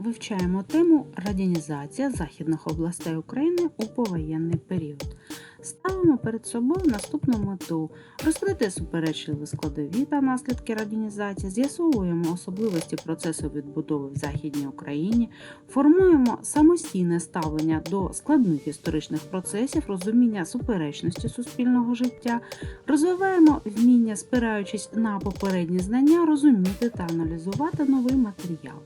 вивчаємо тему радянізація західних областей України у повоєнний період. Ставимо перед собою наступну мету розкрити суперечливі складові та наслідки радянізації, з'ясовуємо особливості процесу відбудови в Західній Україні, формуємо самостійне ставлення до складних історичних процесів, розуміння суперечності суспільного життя, розвиваємо вміння, спираючись на попередні знання, розуміти та аналізувати новий матеріал.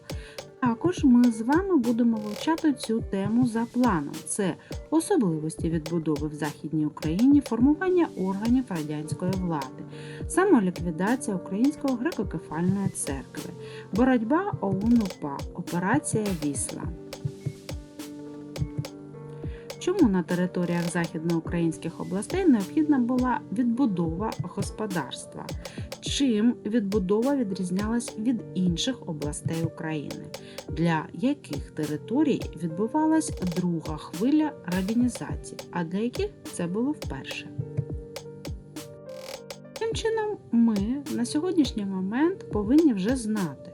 Також ми з вами будемо вивчати цю тему за планом: це особливості відбудови в Західній Україні, формування органів радянської влади, самоліквідація Української греко-кефальної церкви, боротьба ОУН-УПА, операція Вісла. Чому на територіях західноукраїнських областей необхідна була відбудова господарства? Чим відбудова відрізнялась від інших областей України? Для яких територій відбувалась друга хвиля радянізації, а для яких це було вперше? Тим чином, ми на сьогоднішній момент повинні вже знати,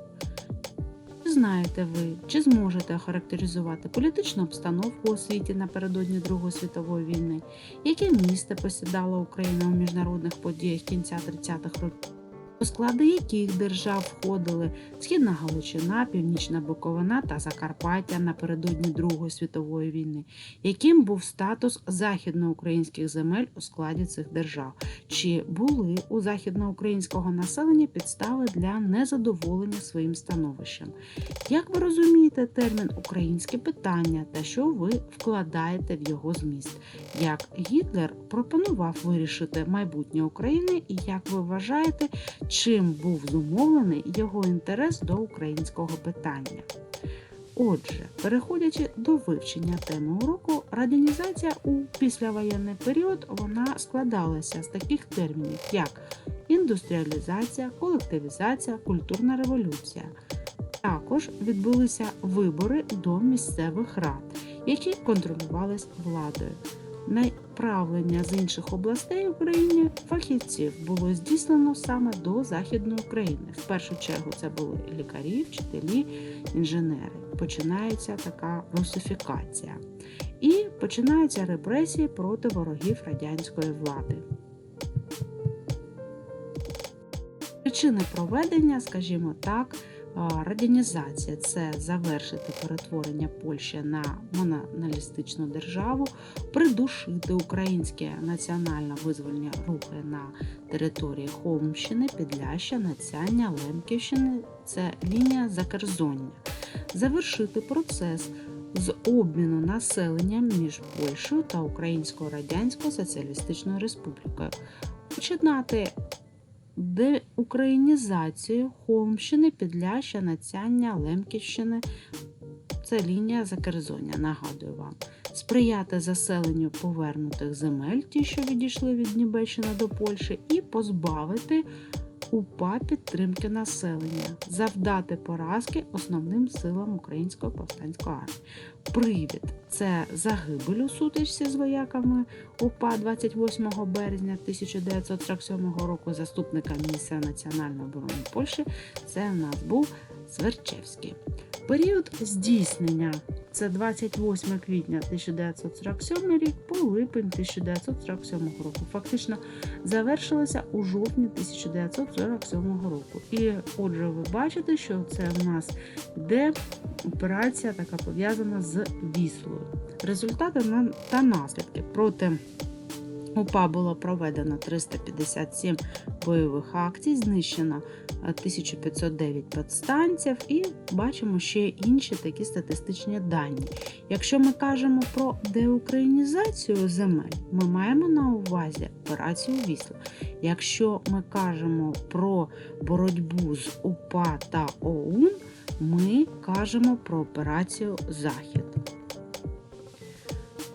чи знаєте ви, чи зможете охарактеризувати політичну обстановку у світі напередодні Другої світової війни, яке місце посідала Україна у міжнародних подіях кінця 30-х років, у склади яких держав входили Східна Галичина, Північна Буковина та Закарпаття напередодні Другої світової війни, яким був статус західноукраїнських земель у складі цих держав, чи були у західноукраїнського населення підстави для незадоволення своїм становищем. Як ви розумієте термін українське питання та що ви вкладаєте в його зміст? Як Гітлер пропонував вирішити майбутнє України, і як ви вважаєте, чим був зумовлений його інтерес до українського питання? Отже, переходячи до вивчення теми уроку, радянізація у післявоєнний період вона складалася з таких термінів, як індустріалізація, колективізація, культурна революція. Також відбулися вибори до місцевих рад, які контролювались владою. Направлення з інших областей України фахівців було здійснено саме до Західної України. В першу чергу це були лікарі, вчителі, інженери. Починається така русифікація. І починаються репресії проти ворогів радянської влади. Причини проведення, скажімо так, радянізація це завершити перетворення Польщі на мононалістичну державу, придушити українські національно-визвольні рухи на території Холмщини, Підляща, Нацяння, Лемківщини це лінія Закерзоння, завершити процес з обміну населення між Польщею та Українською Радянською Соціалістичною Республікою, починати деукраїнізацію Холмщини, Підляща, Нацяння, Лемківщини. Це лінія Закерзоння, нагадую вам. Сприяти заселенню повернутих земель, ті, що відійшли від Німеччини до Польщі, і позбавити УПА підтримки населення, завдати поразки основним силам Української повстанської армії. Привід це загибель у сутичці з вояками УПА 28 березня 1947 року заступника міністра національної оборони Польщі. Це в нас був Сверчевський. Період здійснення це 28 квітня 1947 рік по липень 1947 року. Фактично завершилося у жовтні 1947 року. І отже, ви бачите, що це в нас йде операція, така пов'язана з Віслою. Результати та наслідки проти. УПА було проведено 357 бойових акцій, знищено 1509 підстанців і бачимо ще інші такі статистичні дані. Якщо ми кажемо про деукраїнізацію земель, ми маємо на увазі операцію Вісла. Якщо ми кажемо про боротьбу з УПА та ОУН, ми кажемо про операцію Захід.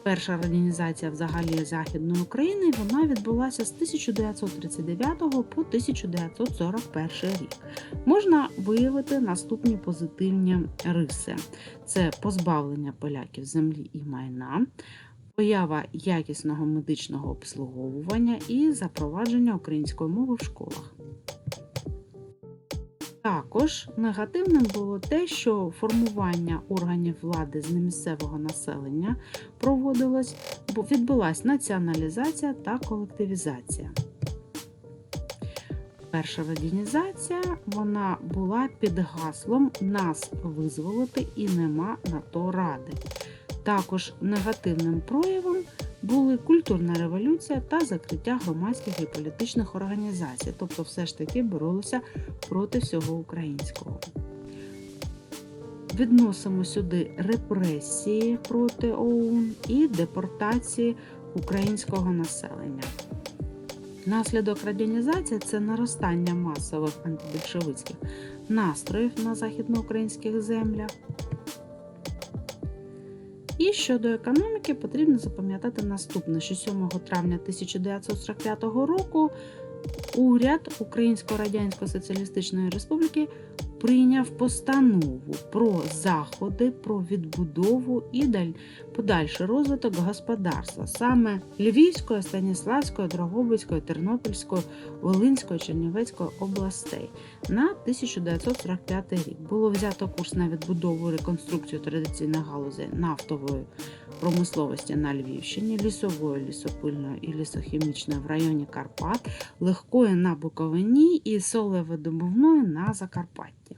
Перша радянізація взагалі Західної України вона відбулася з 1939 по 1941 рік. Можна виявити наступні позитивні риси: це позбавлення поляків землі і майна, поява якісного медичного обслуговування і запровадження української мови в школах. Також негативним було те, що формування органів влади з немісцевого населення проводилось, бо відбулася націоналізація та колективізація. Перша радянізація вона була під гаслом Нас визволити і нема на то ради. Також негативним проявом були культурна революція та закриття громадських і політичних організацій, тобто все ж таки боролися проти всього українського. Відносимо сюди репресії проти ОУН і депортації українського населення. Наслідок радянізації це наростання масових антибільшовицьких настроїв на західноукраїнських землях. Щодо економіки потрібно запам'ятати наступне, що 7 травня 1945 року уряд Українсько-Радянсько Соціалістичної Республіки прийняв постанову про заходи, про відбудову і подальший розвиток господарства саме Львівської, Станіславської, Дрогобицької, Тернопільської, Волинської, Чернівецької областей на 1945 рік. Було взято курс на відбудову реконструкцію традиційних галузей нафтової промисловості на Львівщині, лісової, лісопильної і лісохімічної в районі Карпат, легкої на Буковині і солевидобувної на Закарпатті.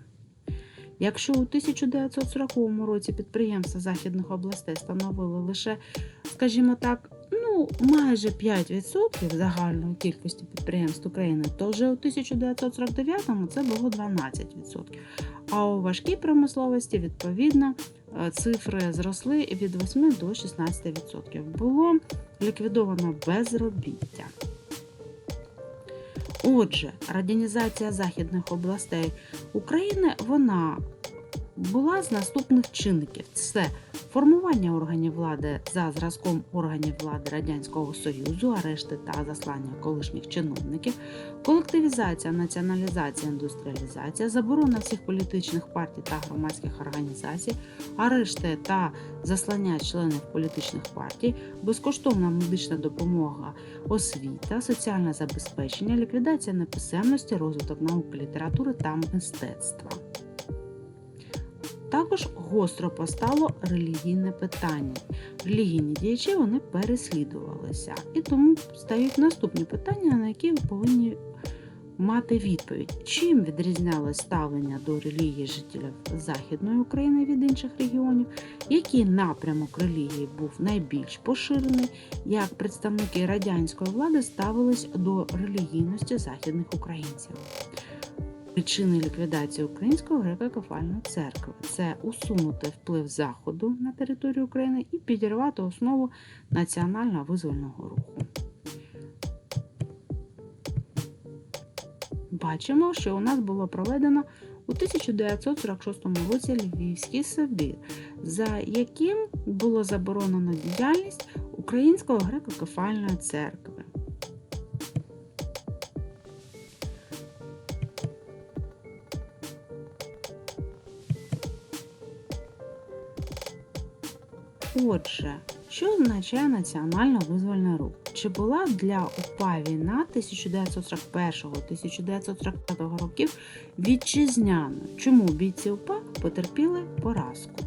Якщо у 1940 році підприємства західних областей становили лише, скажімо так, ну майже 5% загальної кількості підприємств України, то вже у 1949-му це було 12%. А у важкій промисловості, відповідно, е, цифри зросли від 8 до 16%. Було ліквідовано безробіття. Отже, радянізація західних областей України вона була з наступних чинників: це формування органів влади за зразком органів влади Радянського Союзу, арешти та заслання колишніх чиновників, колективізація, націоналізація, індустріалізація, заборона всіх політичних партій та громадських організацій, арешти та заслання членів політичних партій, безкоштовна медична допомога, освіта, соціальне забезпечення, ліквідація неписемності, розвиток науки, літератури та мистецтва. Також гостро постало релігійне питання. Релігійні діячі вони переслідувалися. І тому стають наступні питання, на які ви повинні мати відповідь. Чим відрізнялось ставлення до релігії жителів Західної України від інших регіонів, який напрямок релігії був найбільш поширений, як представники радянської влади ставились до релігійності західних українців. Причини ліквідації Української греко-кефальної церкви це усунути вплив Заходу на територію України і підірвати основу національно визвольного руху. Бачимо, що у нас було проведено у 1946 році Львівський собір, за яким було заборонено діяльність Української греко-кефальної церкви. Отже, що означає національно-визвольний рух? Чи була для УПА війна 1941-1945 років вітчизняною? Чому бійці УПА потерпіли поразку?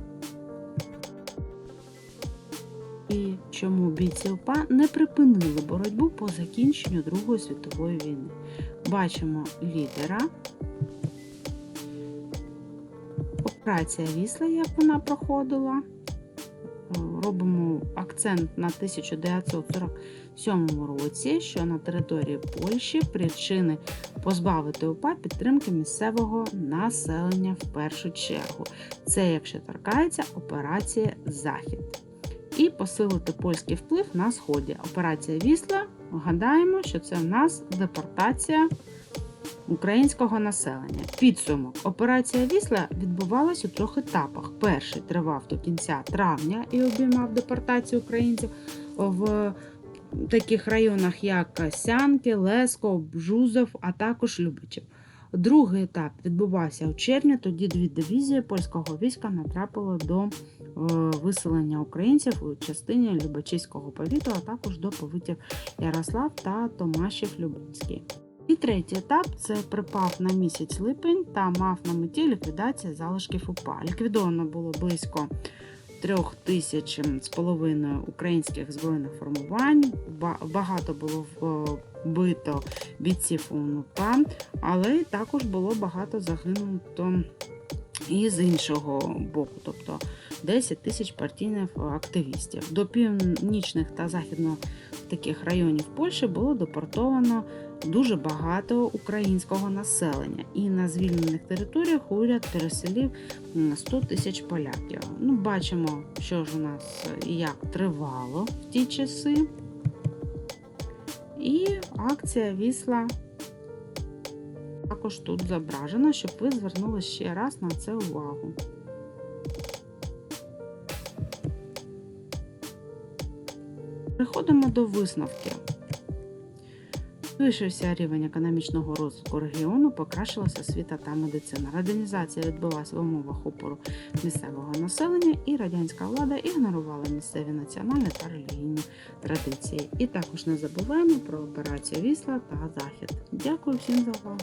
І чому бійці УПА не припинили боротьбу по закінченню Другої світової війни? Бачимо лідера. Операція Вісла, як вона проходила робимо акцент на 1947 році, що на території Польщі причини позбавити УПА підтримки місцевого населення в першу чергу. Це, якщо торкається, операція Захід. І посилити польський вплив на Сході. Операція Вісла. Гадаємо, що це в нас депортація українського населення. Підсумок операція Вісла відбувалась у трьох етапах. Перший тривав до кінця травня і обіймав депортацію українців в таких районах, як Сянки, Леско, Бжузов, а також Любичів. Другий етап відбувався у червні. Тоді дві дивізії польського війська натрапили до е, виселення українців у частині Любачівського повіту, а також до повитів Ярослав та Томашів Любинський. І третій етап це припав на місяць липень та мав на меті ліквідація залишків УПА. Ліквідовано було близько трьох тисяч з половиною українських збройних формувань. Багато було вбито бійців УНУПА, але також було багато загинуто і з іншого боку, тобто 10 тисяч партійних активістів. До північних та західно таких районів Польщі було депортовано дуже багато українського населення, і на звільнених територіях уряд переселив м, 100 тисяч поляків. Ну, бачимо, що ж у нас і як тривало в ті часи. І акція Вісла також тут зображена, щоб ви звернули ще раз на це увагу. Переходимо до висновків. Збільшився рівень економічного розвитку регіону, покращилася освіта та медицина. Радянізація відбулася в умовах опору місцевого населення, і радянська влада ігнорувала місцеві національні та релігійні традиції. І також не забуваємо про операцію Вісла та Захід. Дякую всім за увагу!